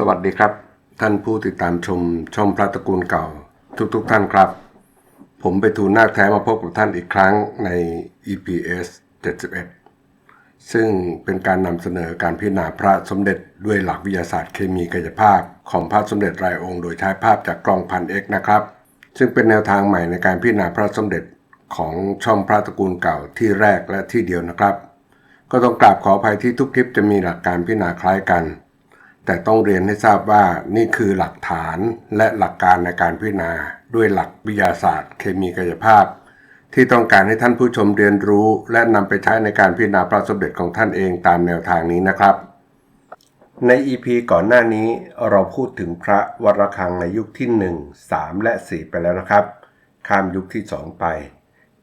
สวัสดีครับ ท่านผู้ติดตามชมช่องพระตระกูลเก่า ทุกๆทท่านครับ ผมไปทูลนาคแท้มาพบกับท่านอีกครั้งใน EPS 71 ซึ่งเป็นการนำเสนอการพิจารณาพระสมเด็จด้วยหลักวิทยาศาสตร์เคมีกายภาพ ของพระสมเด็จรายองค์ โดยใช้ภาพจากกล้องพันเอ็กนะครับ ซึ่งเป็นแนวทางใหม่ในการพิจารณาพระสมเด็จของช่องพระตระกูลเก่าที่แรกและที่เดียวนะครับ ก็ต้องกราบขออภัยที่ทุกคลิปจะมีหลักการพิจารณาคล้ายกัน แต่ต้องเรียนให้ทราบว่านี่คือหลักฐานและหลักการในการพิจารณา ด้วยหลักวิทยาศาสตร์เคมีกายภาพ ที่ต้องการให้ท่านผู้ชมเรียนรู้ และนำไปใช้ในการพิจารณาพระสมเด็จของท่านเองตามแนวทางนี้นะครับ ใน EP ก่อนหน้านี้เราพูดถึงพระวรคังในยุคที่ 1 3 และ 4 ไปแล้วนะครับ ข้ามยุคที่ 2 ไป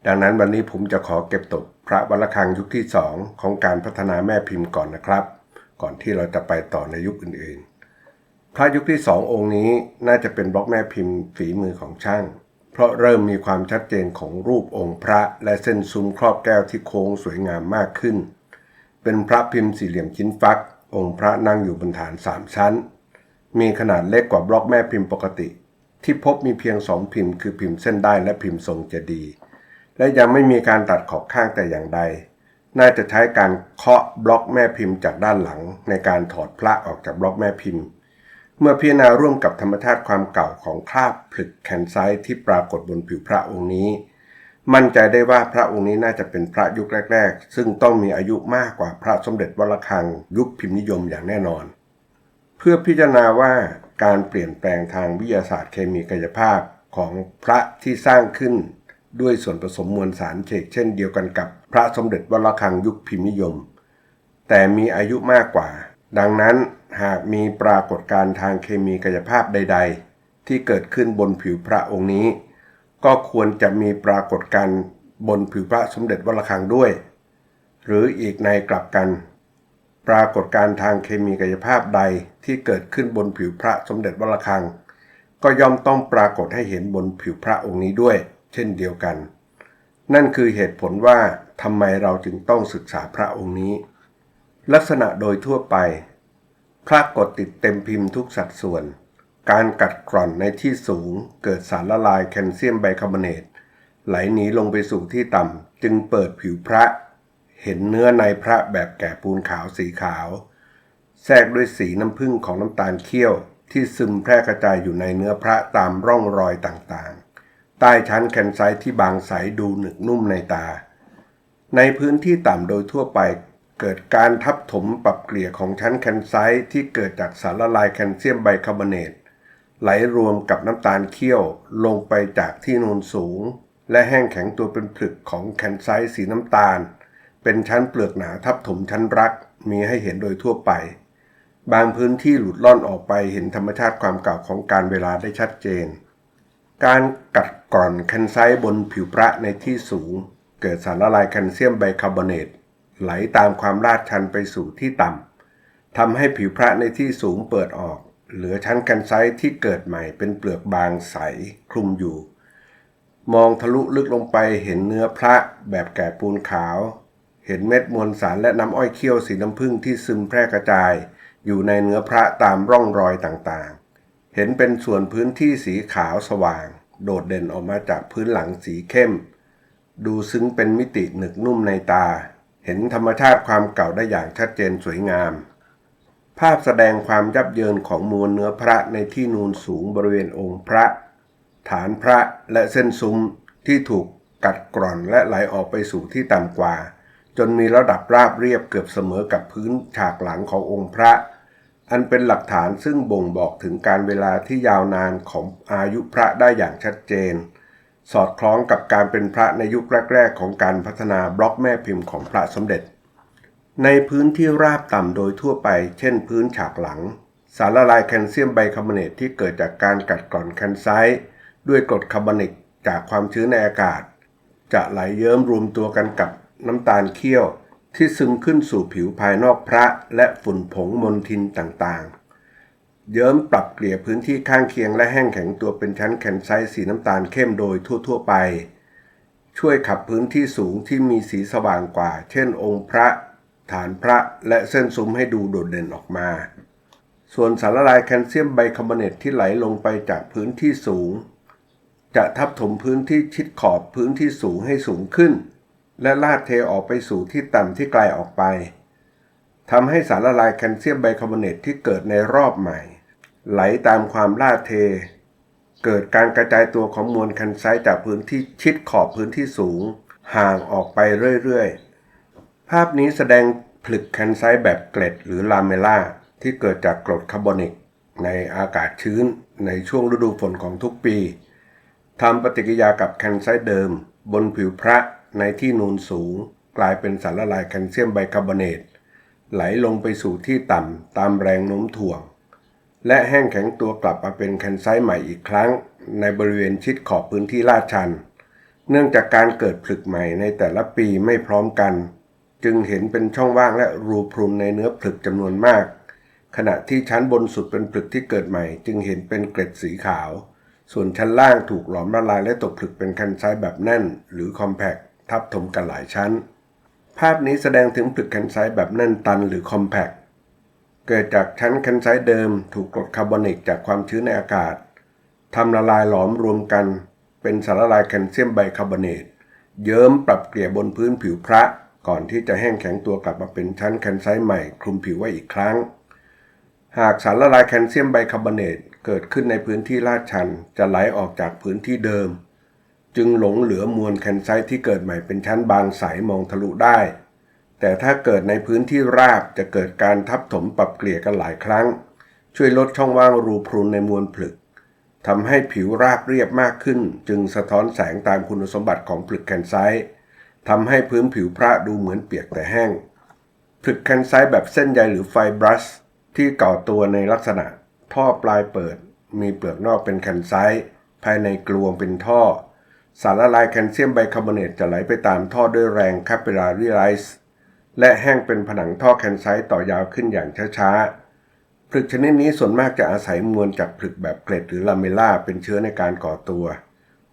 ดังนั้นวันนี้ผมจะขอเก็บตกพระวรคังยุคที่ 2 ของการพัฒนาแม่พิมพ์ก่อนนะครับ ก่อนที่เราจะไปต่อในยุคอื่นๆ พระยุคที่2องค์นี้น่าจะเป็นบล็อกแม่พิมพ์ฝีมือของช่าง เพราะเริ่มมีความชัดเจนของรูปองค์พระและเส้นซุ้มครอบแก้วที่โค้งสวยงามมากขึ้น เป็นพระพิมพ์สี่เหลี่ยมชิ้นฟัก องค์พระนั่งอยู่บนฐานสามชั้น มีขนาดเล็กกว่าบล็อกแม่พิมพ์ปกติ ที่พบมีเพียงสองพิมพ์คือพิมพ์เส้นได้และพิมพ์ทรงเจดีย์และยังไม่มีการตัดขอบข้างแต่อย่างใด น่าจะใช้การเคาะบล็อกแม่พิมพ์จากด้านหลัง ในการถอดพระออกจากบล็อกแม่พิมพ์ เมื่อพิจารณาร่วมกับธรรมชาติความเก่าของคราบผลึกแคนไซต์ที่ปรากฏบนผิวพระองค์นี้ มั่นใจได้ว่าพระองค์นี้น่าจะเป็นพระยุคแรก ๆ ซึ่งต้องมีอายุมากกว่าพระสมเด็จวรคัง ยุคพิมพ์นิยมอย่างแน่นอน เพื่อพิจารณาว่าการเปลี่ยนแปลงทางวิทยาศาสตร์เคมีกายภาพของพระที่สร้างขึ้น ด้วยส่วนผสมมวลสารเฉกเช่นเดียวกันกับพระสมเด็จวรคังยุคพิมพ์นิยม แต่มีอายุมากกว่า ดังนั้นหากมีปรากฏการณ์ทางเคมีกายภาพใด ๆ ที่เกิดขึ้นบนผิวพระองค์นี้ ก็ควรจะมีปรากฏการณ์บนผิวพระสมเด็จวรคังด้วย หรืออีกในกลับกัน ปรากฏการณ์ทางเคมีกายภาพใดที่เกิดขึ้นบนผิวพระสมเด็จวรคัง ก็ย่อมต้องปรากฏให้เห็นบนผิวพระองค์นี้ด้วย เช่นเดียวกัน นั่นคือเหตุผลว่าทำไมเราจึงต้องศึกษาพระองค์นี้ ลักษณะโดยทั่วไป พระกดติดเต็มพิมพ์ทุกสัดส่วน การกัดกร่อนในที่สูง เกิดสารละลายแคลเซียมไบคาร์บอเนตไหลหนีลงไปสู่ที่ต่ำจึงเปิดผิวพระ เห็นเนื้อในพระแบบแก่ปูนขาวสีขาว แทรกด้วยสีน้ำผึ้งของน้ำตาลเคี่ยวที่ซึมแพร่กระจายอยู่ในเนื้อพระตามร่องรอยต่างๆ ใต้ชั้นแคนไซต์ที่บางใสดูหนึกนุ่มในตา ในพื้นที่ต่ำโดยทั่วไปเกิดการทับถมปรับเกลี่ยของชั้นแคนไซต์ที่เกิดจากสารละลายแคลเซียมไบคาร์บอเนตไหลรวมกับน้ำตาลเคี่ยวลงไปจากที่นูนสูง และแห้งแข็งตัวเป็นผลึกของแคนไซต์สีน้ำตาล เป็นชั้นเปลือกหนาทับถมชั้นรักมีให้เห็นโดยทั่วไป บางพื้นที่หลุดล่อนออกไปเห็นธรรมชาติความเก่าของการเวลาได้ชัดเจน การกัดกร่อนแคนไซต์บนผิวพระในที่สูง เกิดสารละลายแคลเซียมไบคาร์บอเนตไหลตามความลาดชันไปสู่ที่ต่ำทำให้ผิวพระในที่สูงเปิดออก เหลือชั้นแคนไซต์ที่เกิดใหม่เป็นเปลือกบางใสคลุมอยู่ มองทะลุลึกลงไปเห็นเนื้อพระแบบแก่ปูนขาว เห็นเม็ดมวลสารและน้ำอ้อยเคี่ยวสีน้ำผึ้งที่ซึมแพร่กระจาย อยู่ในเนื้อพระตามร่องรอยต่างๆ เห็นเป็นส่วนพื้นที่สีขาวสว่าง โดดเด่นออกมาจากพื้นหลังสีเข้ม ดูซึ้งเป็นมิติหนึกนุ่มในตา เห็นธรรมชาติความเก่าได้อย่างชัดเจนสวยงาม ภาพแสดงความยับเยินของมวลเนื้อพระในที่นูนสูงบริเวณองค์พระ ฐานพระและเส้นซุ้มที่ถูกกัดกร่อนและไหลออกไปสู่ที่ต่ำกว่า จนมีระดับราบเรียบเกือบเสมอกับพื้นฉากหลังขององค์พระ อันเป็นหลักฐานซึ่งบ่งบอกถึงการเวลาที่ยาวนานของอายุพระได้อย่างชัดเจน สอดคล้องกับการเป็นพระในยุคแรก ๆ ของการพัฒนาบล็อกแม่พิมพ์ของพระสมเด็จ ในพื้นที่ราบต่ำโดยทั่วไป เช่นพื้นฉากหลัง สารละลายแคลเซียมไบคาร์บอเนตที่เกิดจากการกัดกร่อนแคนไซต์ด้วยกรดคาร์บอนิกจากความชื้นในอากาศ จะไหลเยิ้มรวมตัวกันกับน้ำตาลเคี่ยว ที่ซึมขึ้นสู่ผิวภายนอกพระและฝุ่นผงมลทินต่างๆ เยิ้มปรับเกลี่ยพื้นที่ข้างเคียงและแห้งแข็งตัวเป็นชั้นแคนไซต์สีน้ำตาลเข้มโดยทั่ว ๆ ไป ช่วยขับพื้นที่สูงที่มีสีสว่างกว่า เช่น องค์พระ ฐานพระและเส้นซุ้มให้ดูโดดเด่นออกมา ส่วนสารละลายแคลเซียมไบคาร์บอเนตที่ไหลลงไปจากพื้นที่สูง จะทับถมพื้นที่ชิดขอบพื้นที่สูงให้สูงขึ้น และลาดเทออกไปสู่ที่ต่ำที่ไกลออกไปทำให้สารละลายแคลเซียมไบคาร์บอเนตที่เกิดในรอบใหม่ ไหลตามความลาดเท เกิดการกระจายตัวของมวลแคนไซต์จากพื้นที่ชิดขอบพื้นที่สูง ห่างออกไปเรื่อยๆ ภาพนี้แสดงผลึกแคนไซต์แบบเกล็ดหรือลาเมล่าที่เกิดจากกรดคาร์บอนิก ในอากาศชื้นในช่วงฤดูฝนของทุกปีทำปฏิกิริยากับแคนไซต์เดิม บนผิวพระ ในที่นูนสูง กลายเป็นสารละลายแคลเซียมไบคาร์บอเนต ไหลลงไปสู่ที่ต่ำตามแรงโน้มถ่วง และแห้งแข็งตัวกลับมาเป็นแคนไซต์ใหม่อีกครั้ง ในบริเวณชิดขอบพื้นที่ลาดชัน เนื่องจากการเกิดผลึกใหม่ในแต่ละปีไม่พร้อมกัน จึงเห็นเป็นช่องว่างและรูพรุนในเนื้อผลึกจำนวนมาก ขณะที่ชั้นบนสุดเป็นผลึกที่เกิดใหม่ จึงเห็นเป็นเกล็ดสีขาวส่วนชั้นล่างถูกหลอมละลายและตกผลึกเป็นแคนไซต์แบบแน่น หรือคอมแพค ทับถมกันหลายชั้น ภาพนี้แสดงถึงผลึกแคนไซต์แบบแน่นตันหรือคอมแพคเกิดจากชั้นแคนไซต์เดิมถูกกรดคาร์บอนิกจากความชื้นในอากาศทำละลายหลอมรวมกัน เป็นสารละลายแคลเซียมไบคาร์บอเนตเยิ้มปรับเกลี่ยบนพื้นผิวพระก่อนที่จะแห้งแข็งตัวกลับมาเป็นชั้นแคนไซต์ใหม่คลุมผิวไว้อีกครั้ง หากสารละลายแคลเซียมไบคาร์บอเนตเกิดขึ้นในพื้นที่ลาดชันจะไหลออกจากพื้นที่เดิม จึงหลงเหลือมวลแคนไซต์ที่เกิดใหม่เป็นชั้นบางใสมองทะลุได้ แต่ถ้าเกิดในพื้นที่ราบจะเกิดการทับถมปรับเกลี่ยกันหลายครั้ง ช่วยลดช่องว่างรูพรุนในมวลผลึกทำให้ผิวราบเรียบมากขึ้น จึงสะท้อนแสงตามคุณสมบัติของผลึกแคนไซต์ทำให้พื้นผิวพระดูเหมือนเปียกแต่แห้งผลึกแคนไซต์แบบเส้นใยหรือไฟบรัสที่ก่อตัวในลักษณะ ท่อปลายเปิด มีเปลือกนอกเป็นแคนไซต์ภายในกลวงเป็นท่อ สารละลายแคลเซียมไบคาร์บอเนตจะไหลไปตามท่อด้วยแรงคาปิลารีไลซ์และแห้งเป็นผนังท่อแคนไซต์ต่อยาวขึ้นอย่างช้าๆผลึกชนิดนี้ส่วนมากจะอาศัยมวลจากผลึกแบบเกล็ดหรือลาเมล่าเป็นเชื้อในการก่อตัว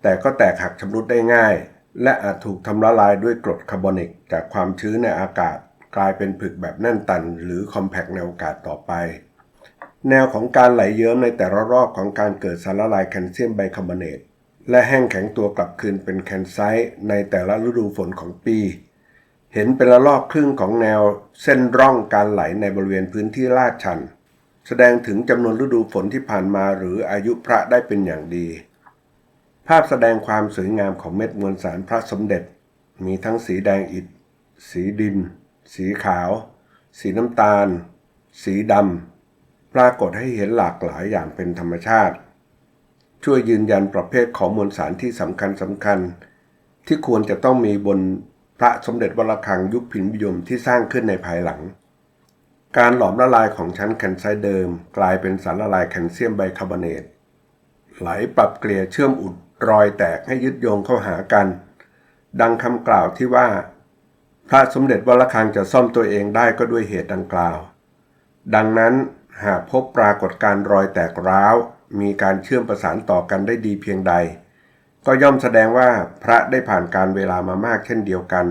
แต่ก็แตกหักชำรุดได้ง่าย และอาจถูกทำละลายด้วยกรดคาร์บอนิกจากความชื้นในอากาศ กลายเป็นผลึกแบบแน่นตัน หรือคอมแพคในโอกาสต่อไป แนวของการไหลเยิ้มในแต่ละรอบของการเกิดสารละลายแคลเซียมไบคาร์บอเนต และแห้งแข็งตัวกลับคืนเป็นแคนไซต์ในแต่ละฤดูฝนของปี เห็นเป็นละลอกครึ่งของแนวเส้นร่องการไหลในบริเวณพื้นที่ลาดชัน แสดงถึงจำนวนฤดูฝนที่ผ่านมาหรืออายุพระได้เป็นอย่างดี ภาพแสดงความสวยงามของเม็ดมวลสารพระสมเด็จ มีทั้งสีแดงอิฐ สีดิน สีขาว สีน้ำตาล สีดำปรากฏให้เห็นหลากหลายอย่างเป็นธรรมชาติ ช่วยยืนยันประเภทของมวลสารที่สำคัญสำคัญ ที่ควรจะต้องมีบนพระสมเด็จวัดระฆังยุคพิมพ์นิยมที่สร้างขึ้นในภายหลัง การหลอมละลายของชั้นแคนไซต์เดิม กลายเป็นสารละลายแคลเซียมไบคาร์บอเนตไหลปรับเกลี่ยเชื่อมอุดรอยแตกให้ยึดโยงเข้าหากัน ดังคำกล่าวที่ว่า พระสมเด็จวัดระฆังจะซ่อมตัวเองได้ก็ด้วยเหตุดังกล่าว ดังนั้นหากพบปรากฏการรอยแตกร้าว มีการเชื่อมประสานต่อกันได้ดีเพียงใด ก็ย่อมแสดงว่าพระได้ผ่านการเวลามามากเช่นเดียวกัน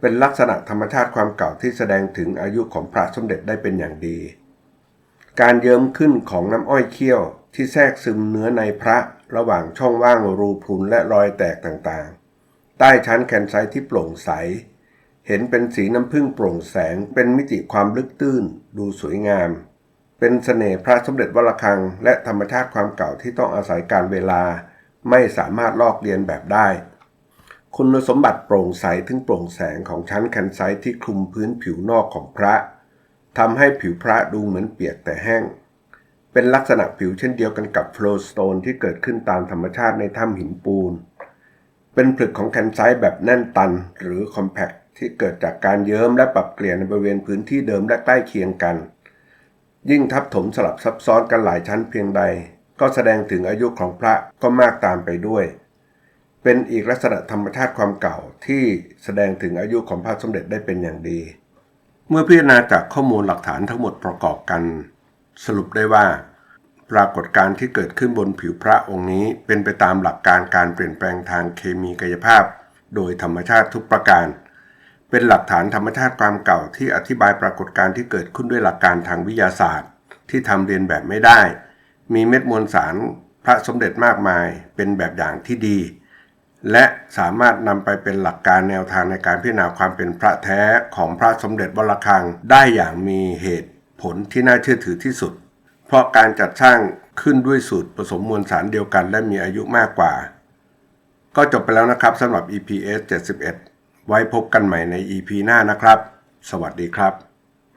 เป็นลักษณะธรรมชาติความเก่าที่แสดงถึงอายุของพระสมเด็จได้เป็นอย่างดี การเยิ้มขึ้นของน้ำอ้อยเคี้ยวที่แทรกซึมเนื้อในพระระหว่างช่องว่างรูพรุนและรอยแตกต่างๆ ใต้ชั้นแคนไซต์ที่โปร่งใส เห็นเป็นสีน้ำผึ้งโปร่งแสงเป็นมิติความลึกตื้น ดูสวยงาม เป็นเสน่ห์พระสมเด็จวระฆัง และธรรมชาติความเก่าที่ต้องอาศัยการเวลา ไม่สามารถลอกเลียนแบบได้ คุณสมบัติโปร่งใสถึงโปร่งแสงของชั้นแคนไซต์ที่คลุมพื้นผิวนอกของพระทำให้ผิวพระดูเหมือนเปียกแต่แห้ง เป็นลักษณะผิวเช่นเดียวกันกับโฟลสโตนที่เกิดขึ้นตามธรรมชาติในถ้ำหินปูน เป็นผลึกของแคนไซต์แบบแน่นตันหรือคอมแพคที่เกิดจากการเยิ้มและปรับเกลี่ยในบริเวณพื้นที่เดิมและใกล้เคียงกัน ยิ่งทับถมสลับซับซ้อนกันหลายชั้นเพียงใด ก็แสดงถึงอายุของพระก็มากตามไปด้วย เป็นอีกลักษณะธรรมชาติความเก่าที่แสดงถึงอายุของพระสมเด็จได้เป็นอย่างดี เมื่อพิจารณาจากข้อมูลหลักฐานทั้งหมดประกอบกัน สรุปได้ว่า ปรากฏการณ์ที่เกิดขึ้นบนผิวพระองค์นี้เป็นไปตามหลักการการเปลี่ยนแปลงทางเคมีกายภาพ โดยธรรมชาติทุกประการ เป็นหลักฐานธรรมชาติความเก่าที่อธิบายปรากฏการณ์ที่เกิดขึ้นด้วยหลักการทางวิทยาศาสตร์ ที่ทำเรียนแบบไม่ได้ มีเม็ดมวลสารพระสมเด็จมากมายเป็นแบบอย่างที่ดี และสามารถนำไปเป็นหลักการแนวทางในการพิจารณาความเป็นพระแท้ของพระสมเด็จวรคังได้อย่างมีเหตุผลที่น่าเชื่อถือที่สุด เพราะการจัดสร้างขึ้นด้วยสูตรผสมมวลสารเดียวกันและมีอายุมากกว่า ก็จบไปแล้วนะครับสำหรับ EPS 71 ไว้พบกันใหม่ใน EP หน้านะครับ สวัสดีครับ